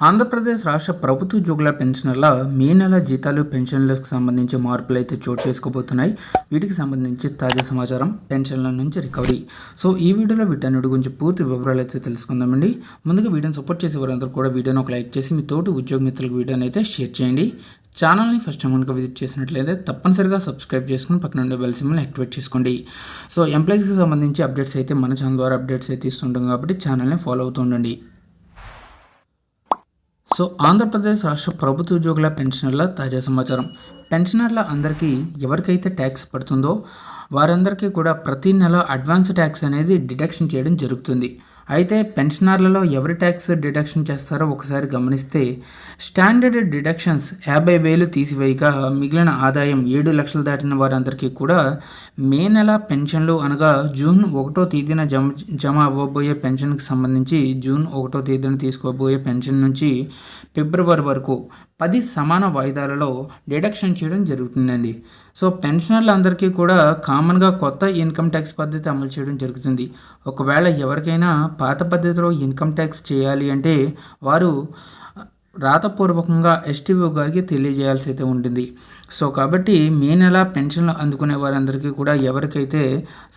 ఆంధ్రప్రదేశ్ రాష్ట్ర ప్రభుత్వ ఉద్యోగుల పెన్షనర్ల మే నెల జీతాలు పెన్షన్లకు సంబంధించి మార్పులు అయితే చోటు చేసుకోబోతున్నాయి. వీటికి సంబంధించి తాజా సమాచారం పెన్షన్ల నుంచి రికవరీ. సో ఈ వీడియోలో వీటన్నిటి గురించి పూర్తి వివరాలు అయితే తెలుసుకుందామండి. ముందుగా వీడియోని సపోర్ట్ చేసే వారందరూ కూడా వీడియోని ఒక లైక్ చేసి మీ తోటి ఉద్యోగ మిత్రులకు వీడియోని అయితే షేర్ చేయండి. ఛానల్ని ఫస్ట్ టైం కనుక విజిట్ చేసినట్లయితే తప్పనిసరిగా సబ్స్క్రైబ్ చేసుకుని పక్కన ఉండే బెల్ సిమ్ని యాక్టివేట్ చేసుకోండి. సో ఎంప్లాయీస్కి సంబంధించి అప్డేట్స్ అయితే మన ఛానల్ ద్వారా అప్డేట్స్ అయితే ఇస్తుంటాం కాబట్టి ఛానల్ని ఫాలో అవుతూ ఉండండి. సో ఆంధ్రప్రదేశ్ రాష్ట్ర ప్రభుత్వ ఉద్యోగుల పెన్షనర్ల తాజా సమాచారం. పెన్షనర్ల అందరికీ ఎవరికైతే ట్యాక్స్ పడుతుందో వారందరికీ కూడా ప్రతి నెల అడ్వాన్స్ ట్యాక్స్ అనేది డిడక్షన్ చేయడం జరుగుతుంది. అయితే పెన్షనర్లలో ఎవరి ట్యాక్స్ డిడక్షన్ చేస్తారో ఒకసారి గమనిస్తే స్టాండర్డ్ డిడక్షన్స్ యాభై వేలు తీసివేయగా మిగిలిన ఆదాయం ఏడు లక్షలు దాటిన వారందరికీ కూడా మే నెల పెన్షన్లు అనగా జూన్ ఒకటో తేదీన జమ జమ అవ్వబోయే పెన్షన్కి సంబంధించి జూన్ ఒకటో తేదీన తీసుకోబోయే పెన్షన్ నుంచి ఫిబ్రవరి వరకు పది సమాన వాయిదాలలో డిడక్షన్ చేయడం జరుగుతుందండి. సో పెన్షనర్లందరికీ కూడా కామన్గా కొత్త ఇన్కమ్ ట్యాక్స్ పద్ధతి అమలు చేయడం జరుగుతుంది. ఒకవేళ ఎవరికైనా పాత పద్ధతిలో ఇన్కమ్ ట్యాక్స్ చేయాలి అంటే వారు రాతపూర్వకంగా ఎస్టీఓ గారికి తెలియజేయాల్సి అయితే ఉంటుంది సో కాబట్టి మే నెల పెన్షన్లు అందుకునే వారందరికీ కూడా ఎవరికైతే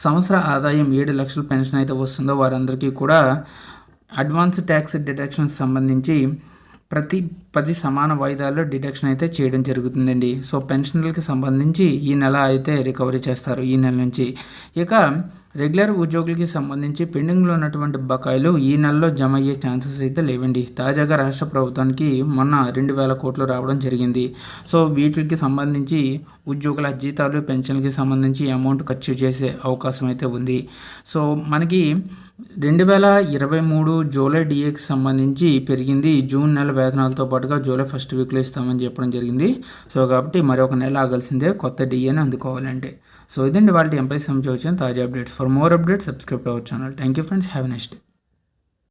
సంవత్సర ఆదాయం ఏడు లక్షల పెన్షన్ అయితే వస్తుందో వారందరికీ కూడా అడ్వాన్స్ ట్యాక్స్ డిడక్షన్ సంబంధించి ప్రతి పది సమాన వాయిదాల్లో డిడక్షన్ అయితే చేయడం జరుగుతుందండి. సో పెన్షన్లకి సంబంధించి ఈ నెల అయితే రికవరీ చేస్తారు ఈ నెల నుంచి. ఇక రెగ్యులర్ ఉద్యోగులకి సంబంధించి పెండింగ్లో ఉన్నటువంటి బకాయిలు ఈ నెలలో జమ అయ్యే ఛాన్సెస్ అయితే లేవండి. తాజాగా రాష్ట్ర ప్రభుత్వానికి మొన్న రెండు వేల కోట్లు రావడం జరిగింది. సో వీటికి సంబంధించి ఉద్యోగుల జీతాలు పెన్షన్కి సంబంధించి అమౌంట్ ఖర్చు చేసే అవకాశం అయితే ఉంది. సో మనకి రెండు వేల ఇరవై మూడు జూలై డిఏకి సంబంధించి పెరిగింది. జూన్ నెల వేతనాలతో పాటుగా జూలై ఫస్ట్ వీక్లో ఇస్తామని చెప్పడం జరిగింది. సో కాబట్టి మరొక నెల ఆగాల్సిందే కొత్త డిఏని అందుకోవాలంటే. సో ఇదండి వాళ్ళ ఎంప్లాయీస్ సంబంధించి వచ్చిన తాజా updates. For For more updates, subscribe to our channel. Thank you friends. Have a nice day.